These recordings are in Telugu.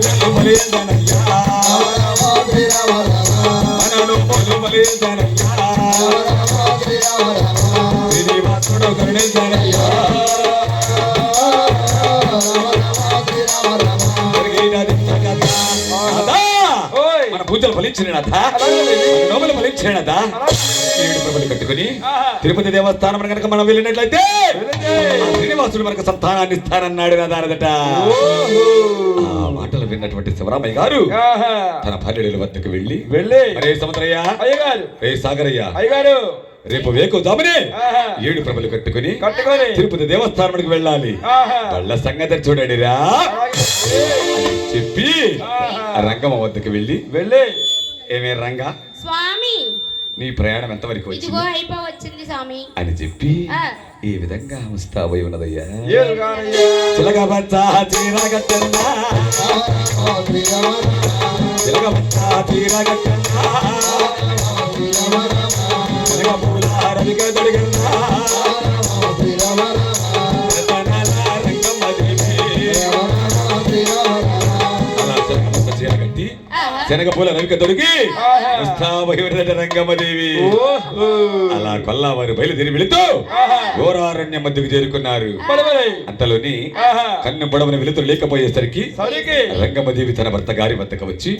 పూజలు బలేదనయ్యా మనను పూజలు బలేదనయ్యా శ్రీనివాసుడు కరుణేశనయ్యా జరిగినది పూజలు ఫలించిన నాథ అలాగే. నోములు ఏడు ప్రభులు కట్టుకుని. తిరుపతి దేవస్థానం కనుక మనం వెళ్ళినట్లయితే శ్రీనివాసుడు మనకు సంతానాన్ని ఇస్తానన్నాడు నాదారదట మాటలు విన్నటువంటి శివరామయ్య గారు. తన భార్యల వద్దకు వెళ్ళి వెళ్ళి. సముద్రయ్య అయ్యగారు. రే సాగరయ్య. అయ్యగారు. రేపు వేకు జామునే. ఆహా. ఏడు ప్రభులు కట్టుకుని కట్టుకొని. తిరుపతి దేవస్థానానికి వెళ్ళాలి. వాళ్ళ సంగతి చూడండి రా. చెప్పి రంగమ్మ వద్దకు వెళ్ళి వెళ్ళి. ఏమే రంగా? స్వామి. నీ ప్రయాణం ఎంతవరకు వచ్చింది? స్వామి. అని చెప్పి. ఈ విధంగా ముస్తాబై ఉన్నదయ్యా. చిలక బచ్చా చీరగట్టన్నా చిలక బచ్చా చీరగట్టన్నా ఆహా. శనగ పూల రవిక దొరికి ఆహా. ముస్తాబై ఉన్నదట రంగమ్మ దేవి ఓహో. అలా కొల్లావారు బయలుదేరి వెళుతూ. ఘోరారణ్య మధ్యకు చేరుకున్నారు. అంతలోని. కన్ను పొడవన వెలుతురు లేకపోయేసరికి సరికి రంగమదేవి తన భర్త గారి వద్దకు వచ్చి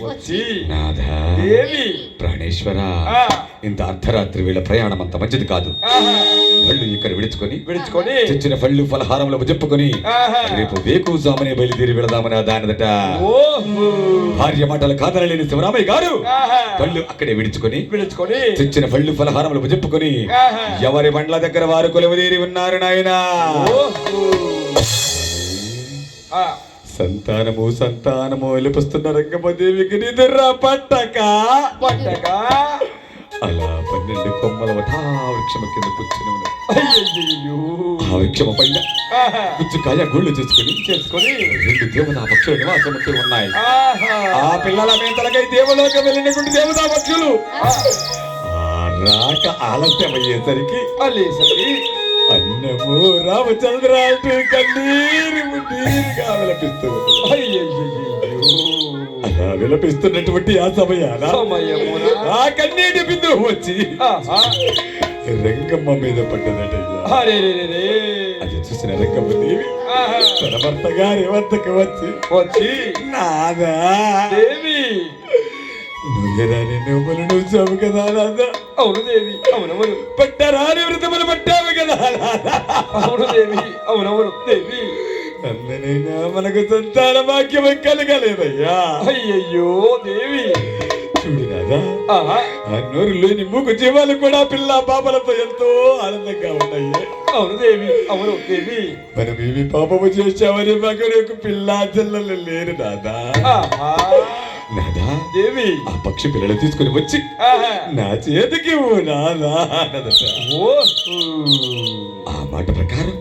నాథా ప్రాణేశ్వర. ఇంత అర్ధరాత్రి వేళ ప్రయాణం అంత మంచిది కాదు. పళ్ళు ఇక్కడ విడుచుకొని విడుచుకొని తెచ్చిన పళ్ళు ఫలహారములు చెప్పుకొని. రేపు వేకుజామనే బయలుదేరి వెళదామని దానదట ఓహో. భార్య మాటలు కాదనలేని శివరామయ్య గారు. పళ్ళు అక్కడే విడుచుకొని విడుచుకొని తెచ్చిన పళ్ళు ఫలహారములు చెప్పుకొని. ఎవరి బండ్ల దగ్గర వారు కొలువుదీరి ఉన్నారు నాయనా. సంతానము సంతానము వెలిపిస్తున్న రంగమదేవికి నిద్ర పట్టక పట్టక. అలా పన్నెండు కొమ్మల వటా వృక్షము కింద కూర్చుని. ఆ వృక్షము పైన. పుచ్చుకాయ గుళ్ళు చేసుకుని చేసుకొని. రెండు దేవతా పక్షులు నివాసముతూ ఉన్నాయి. ఆహా. ఆ పిల్లల మేతలకై దేవలోక వెళ్ళినటువంటి దేవతా పక్షులు రాక ఆలస్యమయ్యేసరికి అల్లేసరికి అన్నము రామచంద్ర అంటూ కన్నీరు మున్నీరుగా విలపిస్తూ. అలా విలపిస్తున్నటువంటి ఆ సమయాన ఆ కన్నీటి బిందువు వచ్చి. రంగమ్మ మీద అరెరెరెరే. అది చూసిన రంగమ్మ దేవి. తన భర్త గారి వద్దకు వచ్చి వచ్చి నాదా దేవి నువ్వురాని నువ్వులు నువ్వు చావు కదా నాదా అవును దేవి అవునవును. పట్టరాని వృతములు పట్టావు కదా నాదా అవును దేవి అవునవును. దేవి. అందనైనా మనకు సంతాన భాగ్యం కలగలేదయ్యా. అయ్యయ్యో దేవి. చూడు నాదా ఆహా. ఆ నోరు లేని మూకు జీవాలు కూడా పిల్ల పాపలతో ఎంతో ఆనందంగా ఉన్నాయి. అవును దేవి అవును దేవి. మనం ఏమి పాపము చేశామని మగరకు పిల్ల చెల్లెలు లేరు ఆహా. నాదా దేవి ఆ పక్షి పిల్లలు తీసుకుని వచ్చి. నా చేతికి ఓ ఆ మాట ప్రకారం.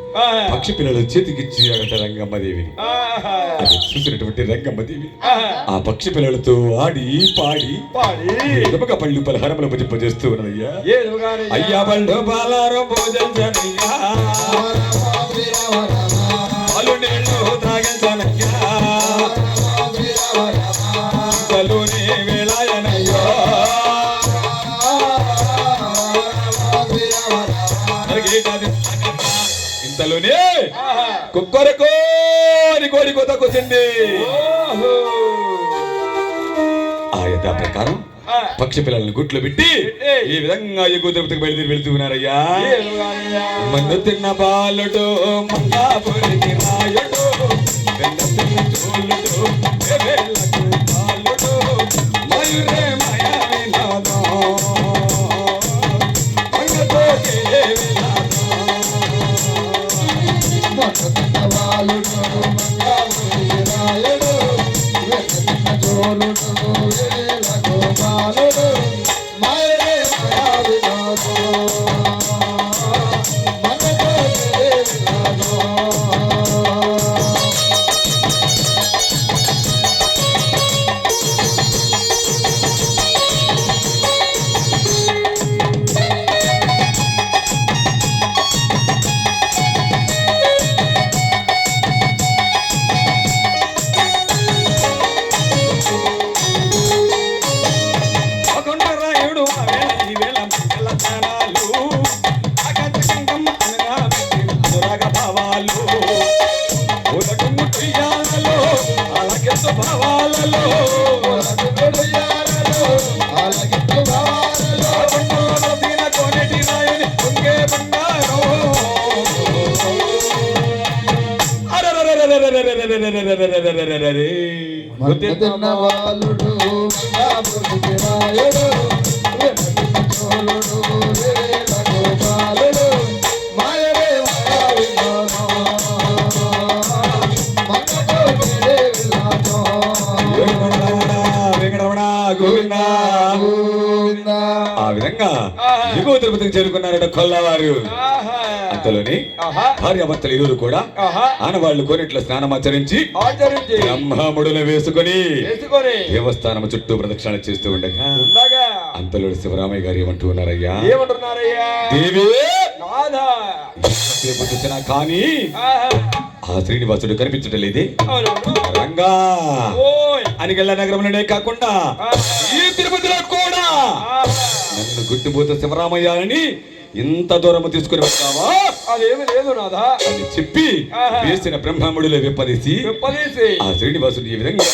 పక్షి పిల్లలు చేతికిచ్చి అడట రంగమ్మదేవిని. అది చూసినటువంటి రంగమ్మదేవి. ఆ పక్షి పిల్లలతో ఆడి పాడి పాడి. పళ్ళు పలహారములు భుజింపజేస్తూ ఉన్నదయ్యా. అయ్యా పళ్ళు పాలారం భోజనయ్యా ఆహా. కుక్కరకు అని కోడి కూర్చుంది ఓహో. ఆ యథా ప్రకారం. పక్షి పిల్లలను గుట్లు పెట్టి ఈ విధంగా ఎగువ తిరుపతికి బయలుదేరి వెళ్తూ ఉన్నారయ్యా ఏడుగానయ్యా. మన్ను తిన్న బాలుడు మంగాపురికి రాయుడు తిన్న తిరుపతికి చేరుకున్నారట కొల్లవారు. అంతలోని. భార్యాభర్తలు ఇరువురు కూడా. ఆనవాళ్ళు కోరిట్ల స్నానమాచరించి ఆచరించి బ్రహ్మముడులు వేసుకొని దేవస్థానం చుట్టూ ప్రదక్షిణ చేస్తూ ఉండగా అంతలో శివరామయ్య గారు ఏమంటూ ఉన్నారయ్యా ఏమంటున్నారయ్యా దేవి కానీ. ఆ శ్రీనివాసుడు కనిపించటం లేదే. రంగా అనిగళ్ళ నగరంలోనే కాకుండా ఈ తిరుపతిలో కూడా. నన్ను గుర్తుపోతే శివరామయ్య అని ఇంత దూరం తీసుకుని వచ్చావా? అదేమి లేదు నాదా అని చెప్పి. వేసిన బ్రహ్మముడిలో విప్పదీసి విప్పదీసి. ఆ శ్రీనివాసుడు ఈ విధంగా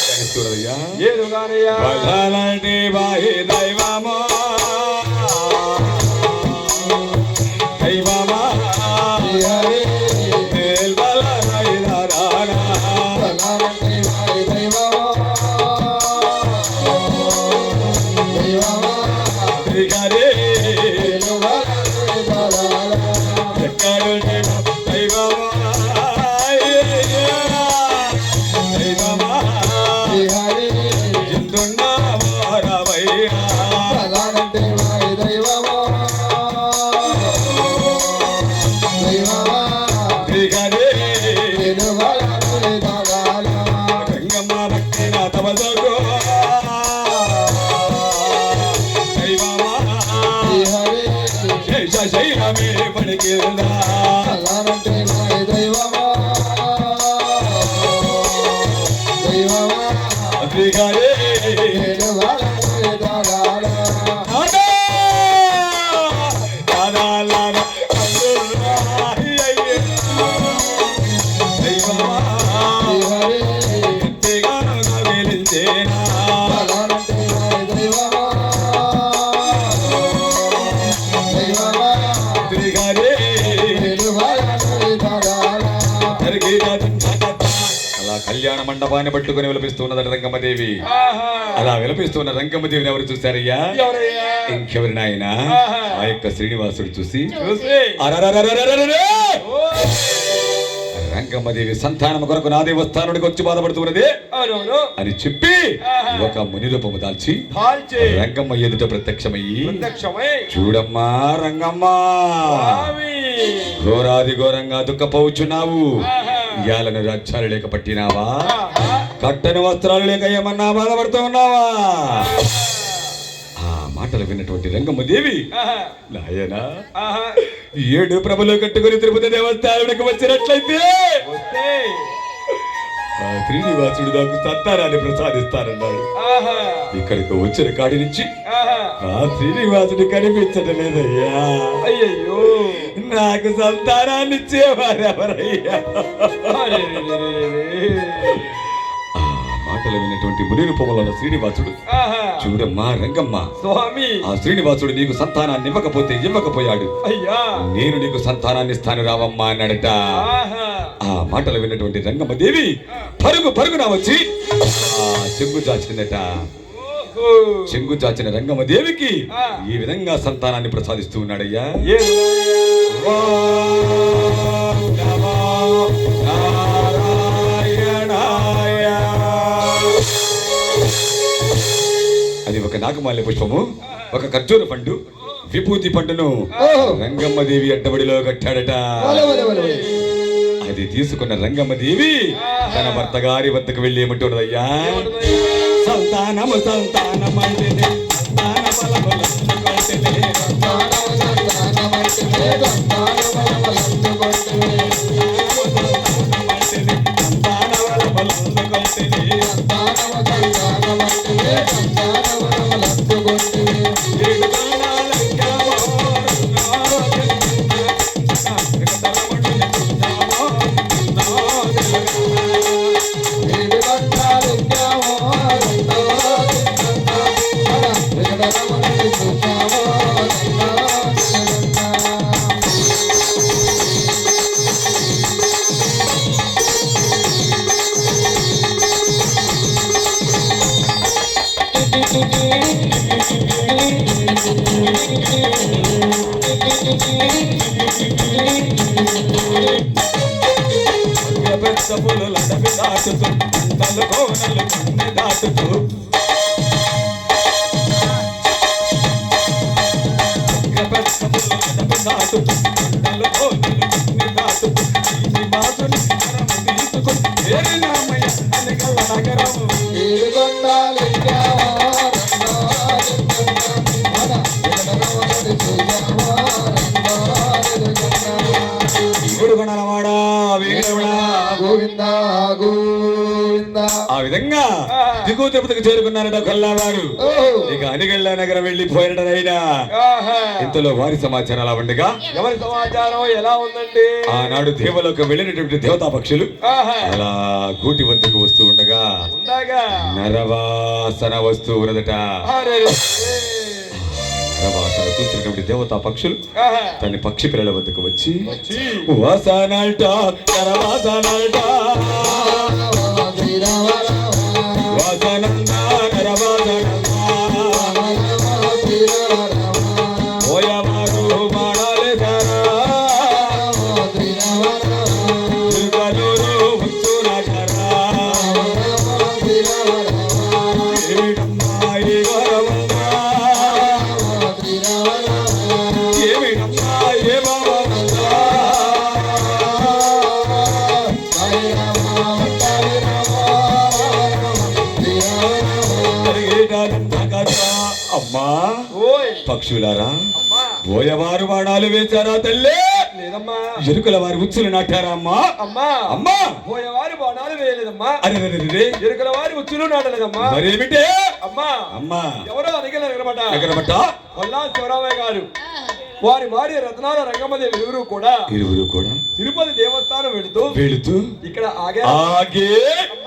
దైవమా. Amen. శవాన్ని పట్టుకుని విలపిస్తున్నదట రంగమ్మదేవి అలా విలపిస్తున్న రంగమ్మదేవిని ఎవరు చూశారయ్యా? ఇంకెవరి నాయన? ఆ యొక్క శ్రీనివాసుడు చూసి రంగమ్మదేవి సంతానం కొరకు నా దేవస్థానానికి వచ్చి బాధపడుతున్నది. అని చెప్పి ఒక ముని రూపము దాల్చి. రంగమ్మ ఎదుట ప్రత్యక్షమయ్యి చూడమ్మా రంగమ్మ. ఘోరాది ఘోరంగా దుఃఖపోవచ్చున్నావు ఇయాలను రాజ్యాలు లేక పట్టినావా. కట్టని వస్త్రాలు లేక ఏమన్నా బాధపడుతూ ఉన్నావా ఆ మాటలు విన్నటువంటి రంగమ్మ దేవి ఆహా. నాయనా. ఏడు ప్రభులు కట్టుకుని తిరుపతి దేవస్థానానికి వచ్చినట్లయితే శ్రీనివాసుడు నాకు సంతానాన్ని ప్రసాదిస్తానన్నాడు. ఇక్కడికి వచ్చిన కాడి నుంచి. ఆ శ్రీనివాసుడు కనిపించడం లేదయ్యా అయ్యయ్యో. నాకు సంతానాన్ని ఇచ్చేవారు ఎవరయ్యా మాటలు విన్నటువంటి ముని రూపంలో శ్రీనివాసుడు. చూడమ్మా రంగమ్మ. స్వామి. ఆ శ్రీనివాసుడు నీకు సంతానాన్ని ఇవ్వకపోతే ఇవ్వకపోయాడు. అయ్యా. నేను నీకు సంతానాన్ని ఇస్తాను రావమ్మా అన్నాడట. ఆ మాటలు విన్నటువంటి రంగమ్మ దేవి పరుగు పరుగున వచ్చి చెంగు చాచిందట. చెంగు చాచిన రంగమ్మ దేవికి. ఈ విధంగా సంతానాన్ని ప్రసాదిస్తూ ఉన్నాడయ్యా. అది ఒక నాగమాల్య పుష్పము ఒక ఖర్జూర పండు విభూతి పండును రంగమ్మ దేవి అడ్డబడిలో కట్టాడట. అది తీసుకున్న రంగమ్మ దేవి తన భర్త గారి వద్దకు వెళ్ళి ఏమంటున్నదయ్యా సంతానము సంతానమైతేనే. సంతాన బలబలందుకైతేనే సంతానము సంతానమైతేనే సంతాన బలబలందుకైతేనే సంతాన బలబలందుకైతేనే Thank you. ఆ విధంగా దిగువ తిరుపతికి చేరుకున్నారట కొల్లావారు. ఇక అనిగళ్ళ నగరం వెళ్ళిపోయినటనైనా ఆహా. ఇంతలో వారి సమాచారం అలా ఉండగా ఎవరి సమాచారం ఎలా ఉందండి? ఆనాడు దేవలోకి వెళ్ళినటువంటి దేవతా పక్షులు. అలా గూటి వద్దకు వస్తూ ఉండగా నరవాసన వస్తూ ఉన్నదట. చూస్తున్నటువంటి దేవతా పక్షులు. తన పక్షి పిల్లల వద్దకు వచ్చి వచ్చి వాసనాల్ట పక్షులారా? అమ్మా పోయవారు బాణాలు వేశారా తల్లి? లేదమ్మా. ఎరుకల వారి ఉచ్చులు నాటారా అమ్మా? అమ్మా. అమ్మా! పోయేవారి బాణాలు వేయలేదమ్మా. అరే రే. ఎరుకల వారి ఉచ్చులు నాటలేదమ్మా. మరేమిటే? అమ్మా. అమ్మా. ఎవరో అడిగలేరనమాట ఎక్కడ బట్ట కొల్లా శివరామయ్య గారు. వారి భార్య రత్నాల రంగమదేవి ఇరువురు కూడా ఇరువురు కూడా తిరుపతి దేవస్థానం వెళుతూ వెళుతూ ఇక్కడ ఆగే. ఆగే.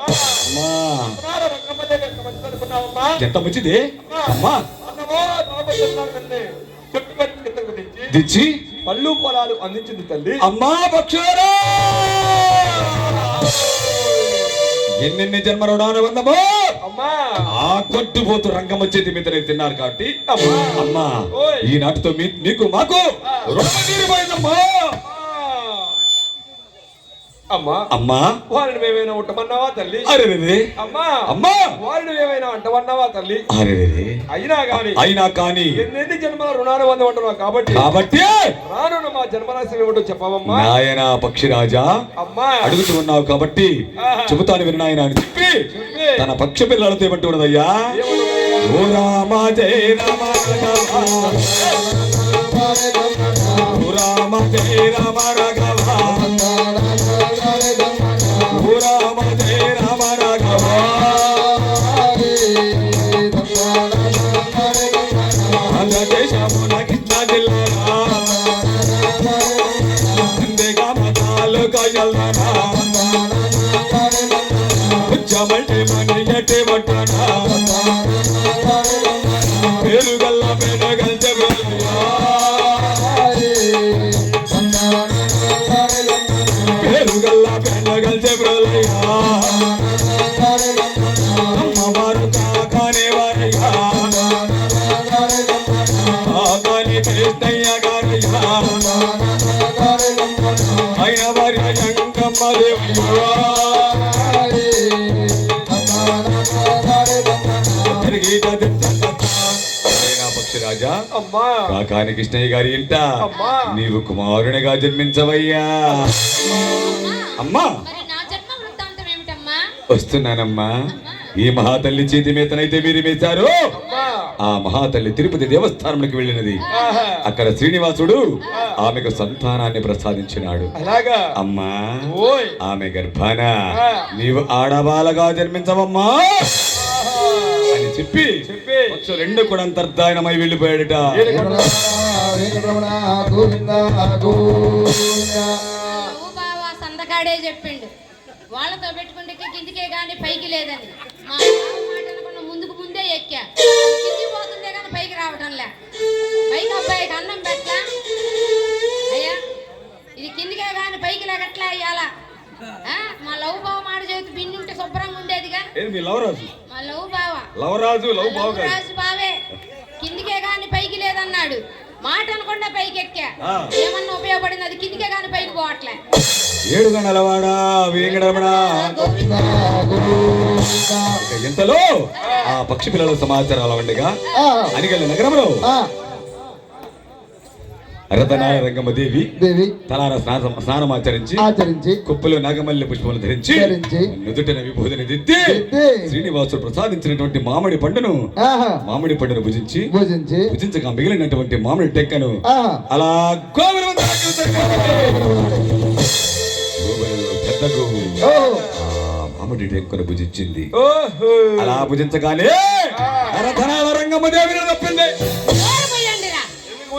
అమ్మా. రత్నాల రంగమదేవి ఎంత మంచిది. అమ్మా. తెచ్చి పళ్ళు పొలాలు అందించింది తల్లి. అమ్మా పక్షులారా ఎన్నెన్ని జన్మ రుణాలు వందమో! అమ్మా! ఆ కొట్టుపోతు రంగం వచ్చేది మీద తిన్నారు కాబట్టి అమ్మా! అమ్మా ఓయ్. ఈ నాటితో మీ- మీకు మాకు రుణం తీరిపోయిందమ్మా! అమ్మా. అమ్మా. వారిని మేమైనా ఉంటమన్నావా తల్లి? అరే. అమ్మా. అమ్మా. వారిని మేమైనా అంటమన్నావా తల్లి? అరే. అయినా గాని అయినా కానీ. ఎన్నెన్ని జన్మల రుణాలు పొందమంటున్నావు కాబట్టి? కాబట్టి. రానున్న మా జన్మరాశి ఏమిటో చెప్పవమ్మా. నాయన పక్షిరాజా. అమ్మా. అడుగుతూ ఉన్నావు కాబట్టి చెబుతాను విను నాయన అని చెప్పి తన పక్షి పిల్లలతో ఏమంటూ ఉన్నదయ్యా ఏమన్నావయ్యా? ఓ రామ జయ రామ రామ జయ రామ రాఘవ. మతాలుగా ఎల్లారా. ఉచ్చమంటే మనియటే కాకాని కృష్ణయ్య గారి ఇంట అమ్మా. నీవు కుమారునిగా జన్మించవయ్యా. అమ్మా. మరి నా జన్మ వృత్తాంతం ఏమిటమ్మా? వస్తున్నానమ్మా. ఈ మహాతల్లి చేతి మీతనైతే మీరు వేశారు అమ్మా. ఆ మహాతల్లి తిరుపతి దేవస్థానంలోకి వెళ్ళినది. అక్కడ శ్రీనివాసుడు ఆమెకు సంతానాన్ని ప్రసాదించినాడు. అలాగా అమ్మా. ఓయ్. ఆమె గర్భాన. నీవు ఆడబాలగా జన్మించవమ్మా. చెప్పి చెప్పి. రెండు కూడా అంతర్ధానమై వెళ్ళిపోయాడట. సందకాడే చెప్పిండు. వాళ్ళతో పెట్టుకుంటే కిందికే గాని పైకి లేదని. మా మాట అనుకున్న ముందుకు ముందే ఎక్కా. కిందికి పోతుందే కానీ పైకి రావటం లే. పైకి అబ్బాయికి అన్నం పెట్టలా అయ్యా ఇది కిందికే గాని పైకి లేకట్లా అయ్యాలా? ఆ? మా లవ్ బావ ఏది మీ లవరాజు మా లవ్ బావ. లవరాజు లవ్ బావు రాజు బావే. కిందికే గాని పైకి లేదన్నాడు. మాట అనకుండా పైకి ఎక్కా. ఏమన్నా ఉపయోగపడింది? అది కిందికే గాని పైకి పోవట్లే. ఏడు గంటలవాడ వేంకటరమణ ఇంతలో ఆ పక్షి పిల్లల సమాచారాలు ఉండగా ఆ, అనిగల నగరంలో ఆ, రతనాయ రంగమ్మ దేవి. తలార స్నానం స్నానమాచరించి ఆచరించి కుప్పలు నాగమల్లి పుష్పములు ధరించి ధరించి, నుదుటిన విభూతిని దిద్ది శ్రీనివాసుడు ప్రసాదించినటువంటి మామిడి పండును మామిడి పండును భుజించి భుజించి భుజించగా మిగిలినటువంటి మామిడి టెక్కను అలా పెద్ద గోవు మామిడి టెక్కను భుజించింది. ఓహో. అలా భుజించగానే రతనాల రంగమ్మ దేవిని తప్పింది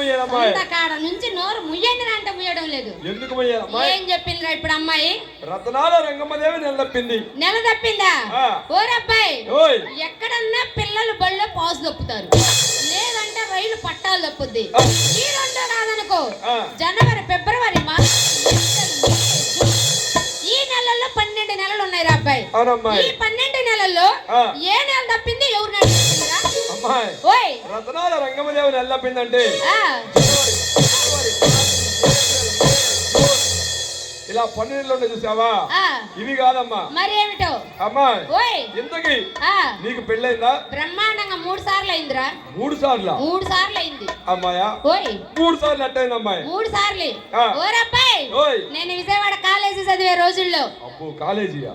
కాడ నుంచి నోరు ముయ్యండిరా అంటే ముయ్యడం లేదు. ఎందుకు ఏం చెప్పిందిరా ఇప్పుడు అమ్మాయి? రతనాల రంగమ్మదేవి నిలదప్పింది. నెల తప్పిందా? ఆ. ఓరబ్బాయి ఓయ్. ఎక్కడన్నా పిల్లలు బళ్ళో పాసు తప్పుతారు లేదంటే రైలు పట్టాలు తప్పుద్ది. ఈ రెండో రాదనుకో. జనవరి ఫిబ్రవరి మార్చి నెలల్లో పన్నెండు నెలలు ఉన్నాయి రా అబ్బాయి. ఈ పన్నెండు నెలల్లో. ఏ నెల తప్పింది? ఎవరు నెల రతనాల రంగమ్మదేవి నిలదప్పిందంటే ఆ, ఉన్నాయి చూసావా? ఇవి కాదమ్మా. మరి ఏమిటో అమ్మాయి ఓయ్. ఇంతకి నీకు పెళ్ళైందా? బ్రహ్మాండంగా మూడు సార్లు అయిందిరా. మూడు సార్లు? మూడు సార్లు అయింది. అమ్మాయా? ఓయ్. మూడు సార్లు అట్టయింది అమ్మాయి. మూడు సార్లు. ఓరబ్బాయి. నేను విజయవాడ కాలేజీ చదివే రోజుల్లో. అబ్బో కాలేజీయా?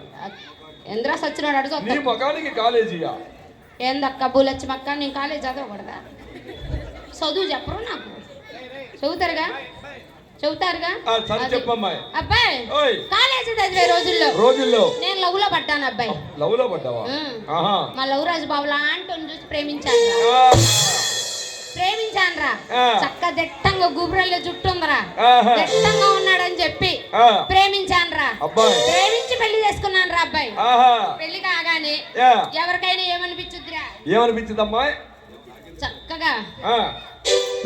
ఎంద్రా సచ్చినాడు అడుగు నీ ముఖానికి కాలేజీయా? ఏందక్క బూలచ్చమక్క నేను కాలేజ్ చదవకూడదా? చదువు చెప్పరు నాకు? చదువుతారుగా? చదువుతారుగా ఆ, సరే అబ్బాయి కాలేజీ చదివే రోజుల్లో రోజుల్లో? నేను లవ్లో పడ్డాను అబ్బాయి. లవ్లో పడ్డావా? మా. లవ్ రాజు బాబు లాంటి చూసి ప్రేమించాను ఆ, ప్రేమించాను రా. ఆ. చక్క దిట్టంగా గుబురల్లో జుట్టు ఉందిరా. దిట్టంగా ఉన్నాడని చెప్పి ఆ, ప్రేమించాను రా. అబ్బాయి. ప్రేమించి పెళ్ళి చేసుకున్నాను రా అబ్బాయి. పెళ్ళి కాగానే ఎవరికైనా ఏమనిపించుద్దిరా? ఏమనిపించింది అమ్మాయి? చక్కగా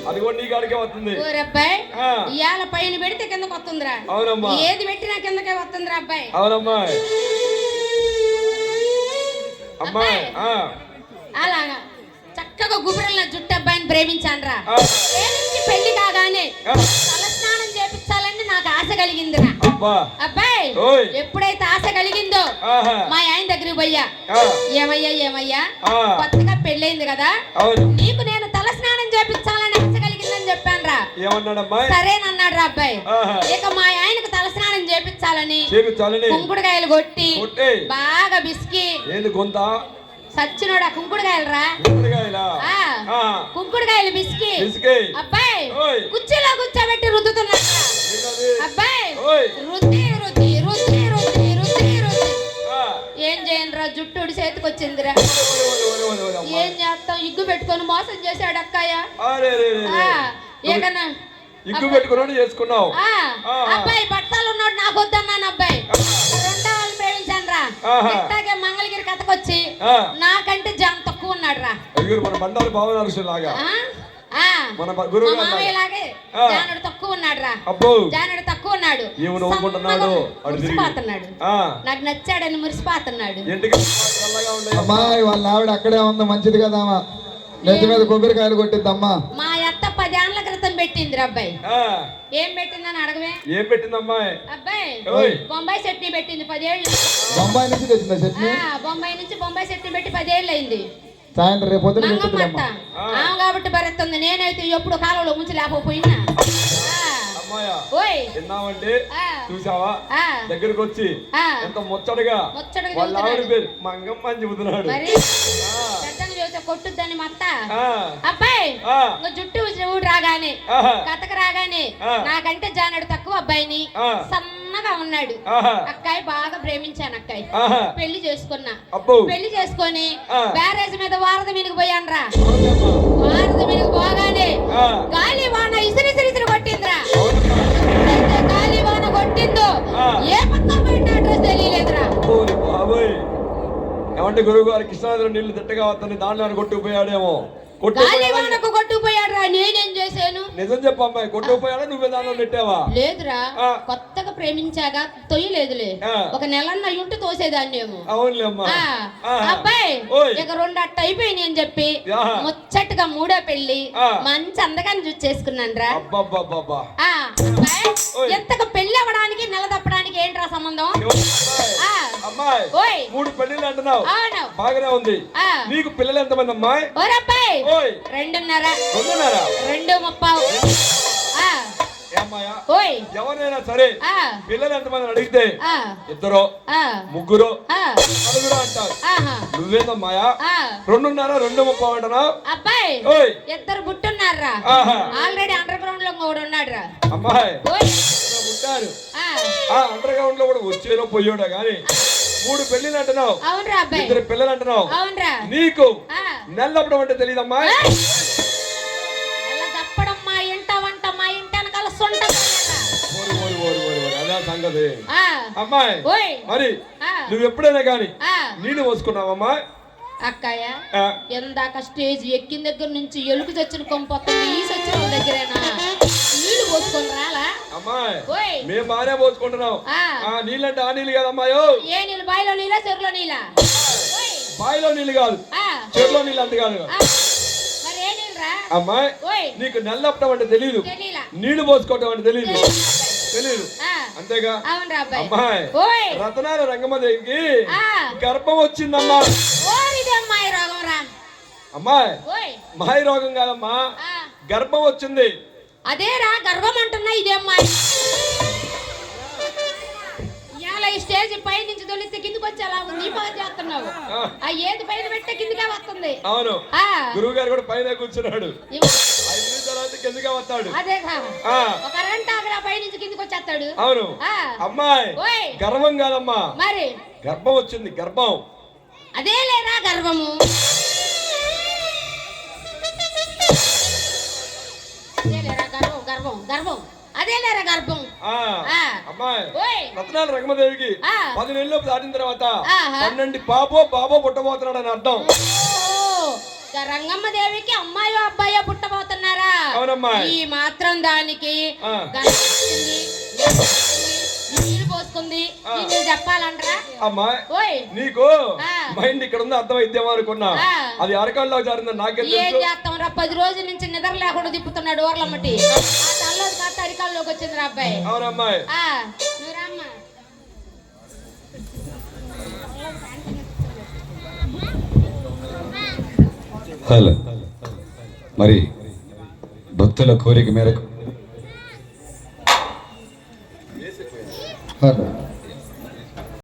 అది కూడా నీ కాడికే వస్తుంది. ఊరబ్బాయి ఆ. ఇవాళ పైన పెడితే కిందకు వస్తుందిరా. అవునమ్మా. ఏది పెట్టినా కిందకే వస్తుందిరా అబ్బాయి. అవునమ్మాయి అమ్మాయి అలాగా. చక్కగా గుబురల జుట్టు అబ్బాయిని ప్రేమించానురా. ఆ, ప్రేమించి పెళ్ళి కాగానే తలస్నానం చేపించాలని నాకు ఆశ కలిగిందిరా. అబ్బా. అబ్బాయి. ఎప్పుడైతే ఆశ కలిగిందో మా ఆయన దగ్గరికి పోయా ఏమయ్యా ఏమయ్యా. కొత్తగా పెళ్ళైంది కదా. నీకు నేను చెప్పానురా ఏమన్నాడమ్మాయి? సరేనన్నాడు రా అబ్బాయి. ఇక మా ఆయనకు తలస్నానం చేపించాలని చేపించాలని. కుంకుడుకాయలు కొట్టి బాగా బిస్కి. ఏంది గొంత? సచ్చినోడా కుంకుడుకాయలు? రా ఆ. ఆ, కుంకుడుకాయలు బిస్కి. అబ్బాయి. కుర్చీలో కూర్చోబెట్టి రుద్దుతున్నాడు ఏంటది? అబ్బాయి. రుద్ది రుద్ది రుద్ది రుద్ది రుద్ది రుద్ది. ఆ, ఏం చేయనురా జుట్టు చేతికి వచ్చిందిరా. ఏం చేస్తాం ఇగ్గు పెట్టుకొని మోసం చేశాడు అక్కయ్య. ఇగ్గు పెట్టుకున్నాడు చేసుకున్నావు. అబ్బాయి బట్టలు ఉన్నాడు నాకు వద్దన్నాను అబ్బాయి. రెండో వాళ్ళు ప్రేమించాను రా. ఇట్లాగే మంగళగిరి కథకొచ్చి. నాకంటే జాన్ తక్కువ ఉన్నాడు రా మన బండారు. మన గురువు. జానుడు తక్కువ ఉన్నాడు రా అబ్బో. జానుడు తక్కువ ఉన్నాడు. ఏమో నవ్వుకుంటున్నాడు. మురిసిపోతున్నాడు. నాకు నచ్చాడని మురిసిపోతున్నాడు. అమ్మాయి వాళ్ళ ఆవిడ అక్కడే ఉంది. మంచిది కదా అమ్మా. నెత్తి మీద కొబ్బరికాయలు కొట్టిద్దమ్మా. మా అత్త పదేళ్ళ క్రితం పెట్టింది అబ్బాయి. ఏం పెట్టిందని అడగవే. ఏం పెట్టింది అమ్మాయి? అబ్బాయి. బొంబాయి చట్నీ పెట్టింది పదేళ్ళు. బొంబాయి నుంచి తెచ్చిందా చట్నీ? ఆ, బొంబాయి నుంచి బొంబాయి చట్నీ పెట్టి పదేళ్ళు అయింది. సాయంత్రం రేపు ఆమె కాబట్టి భరెత్తుంది నేనైతే ఎప్పుడు కాలంలో ముంచి లేకపోయినా. ఆ, చూసావా దగ్గరికి వచ్చి. ఎంత ముచ్చటగా. వాళ్ళ ఆవిడ. పేరు మంగమ్మ అని చెబుతున్నాడు. కొట్టుద్దని మా అత్త ఆ, అబ్బాయి జుట్టు ఊడి రాగానే కథకు రాగానే. నాకంటే జానడు తక్కువ అబ్బాయిని. సన్నగా ఉన్నాడు. అక్కాయి బాగా ప్రేమించాను అక్కాయి. పెళ్ళి చేసుకున్నా. పెళ్ళి చేసుకొని. బ్యారేజ్ మీద వారధి మీదకి పోయాను రా. వారధి మీదకి పోగానే గాలి వాన ఇసిరి ఇసిరి కొట్టిందిరా ఏ అడ్రస్ తెలియలేదురా. బాబోయ్. ఏమంటే గురువు గారు కృష్ణానదిలో నీళ్ళు తిట్టగా వద్దని దాంట్లో కొట్టుకుపోయాడేమో కొట్టుకుపోయాడా? గాలివానకు నేనేం చేశాను? నిజం చెప్పు అమ్మాయి కొట్టుకుపోయాడా నువ్వే దానిలో నెట్టావా? లేదురా. కొత్తగా ప్రేమించాగా తొయ్యలేదులే. ఒక నెలన్న ఉంటే తోసేదాన్ని ఏమో. అబ్బాయి. ఇక రెండు అట్ట అయిపోయినాయి అని చెప్పి. ముచ్చటగా మూడో పెళ్ళి. మంచి అందగాన్ని చూసి చేసుకున్నాను రా. ఎంతకు పెళ్ళి అవ్వడానికి నెల తప్పడానికి ఏంట్రా సంబంధం? అమ్మాయి? మూడు పెళ్ళిళ్ళు అంటున్నావు. బాగానే ఉంది. నీకు పిల్లలు ఎంతమంది అమ్మాయి? ఓయ్. రెండున్నర. రెండున్నారా? రెండు ముప్పావు. ఎవరైనా సరే ఆ, పిల్లలు ఎంతమంది అడిగితే ఇద్దరు ఆ, ముగ్గురు నలుగురు అంటారు. నువ్వేందమ్మాయా ఆ. రెండున్నర రెండు ముప్పై అంటున్నావు అబ్బాయి ఓయ్. ఇద్దరు బుట్టున్నారా ఆహా. ఆల్రెడీ అండర్ గ్రౌండ్లో కూడా ఉన్నాడు రా అమ్మాయి ఆ. అండర్ గ్రౌండ్లో కూడా వచ్చేలో పోయాడా గాని మూడు పెళ్ళిళ్ళు అంటున్నావు. అవునరా అబ్బాయి. ఇద్దరు పిల్లలు అంటున్నావు. అవునరా. నీకు నెల్లప్పుడు అంటే తెలియదమ్మా సంగతి. అమ్మాయి ఓయ్. మరి నువ్వు ఎప్పుడైనా గాని ఆ, నీళ్ళు పోసుకున్నావమ్మా? అక్కయ్య ఎందాక స్టేజ్ ఎక్కిన దగ్గర నుంచి ఎలుగు చచ్చిన కొంపొస్తుంది ఈ వాళ్ళ దగ్గరేనా? నీళ్ళు పోసుకొని రాలా? అమ్మాయి ఓయ్. మేము బాగానే పోసుకుంటున్నాం. ఆ, నీళ్ళంటే ఆ నీళ్ళు కదమ్మాయో ఏ నీళ్ళు బాయిలో నీళ్ళ చెరువులో నీళ్ళ ఓయ్ బావిలో నీళ్ళు కాదు. చెరువులో నీళ్ళు అంత కాదు ఆ, మరి ఏ నీళ్ళరా అమ్మాయి ఓయ్. నీకు నెల్లప్పడం అంటే తెలియదు నీళ్ళు పోసుకోవటం అంటే తెలియదు తెలియదు అంతేగా? అమ్మాయి రతనాల రంగమ్మదేవికి ఆ, గర్భం వచ్చిందమ్మా. అమ్మాయి మాయ రోగం కాదమ్మా. గర్భం వచ్చింది. అదేరా గర్వం అంటున్నా ఇదే అమ్మాయి. ఈ స్టేజ్ పై నుంచి తొలిస్తే కిందకి వచ్చేలా ఉంది. ఈ చేస్తున్నావు. ఆ, ఏది పైన పెట్టే కిందకే వస్తుంది. అవును. ఆ. గురువు గారు కూడా పైన కూర్చున్నాడు. తర్వాత కిందగా వస్తాడు. అదేగా ఆ, ఒక అరంట ఆగరా పై నుంచి కిందకి వచ్చేస్తాడు అవును. అమ్మాయి ఓయ్. గర్వం కాదమ్మా. మరి? గర్భం వచ్చింది గర్భం. అదే లేరా గర్వము? అదే గర్వం గర్వం గర్వం. అదే లేరా గర్భం. అమ్మాయి రత్నాల రంగమదేవికి ఆ. పది నెలలు దాటిన తర్వాత. పన్నెండు పాపో బాబో పుట్టబోతున్నాడు అని అర్థం. ఓ, గా రంగమ్మ దేవికి అమ్మాయో అబ్బాయో పుట్టబోతున్నారా. ఈ మాత్రం దానికి పోసుకుంది చెప్పాలంటరా? అమ్మాయి ఓయ్. నీకు. మైండ్ ఇక్కడ ఉంది అర్థమైద్దేమో అనుకున్నా. అది అరకాల్లో జారిందని నాకేం చేస్తాం రా? పది రోజుల నుంచి నిద్ర లేకుండా తిప్పుతున్నాడు ఓర్లమ్మటి అరికాల్లోకి వచ్చింది రా అబ్బాయి అవునమ్మాయి ఆ నువ్వు రామ్మా హలో మరి భక్తుల కోరిక మేరకు హలో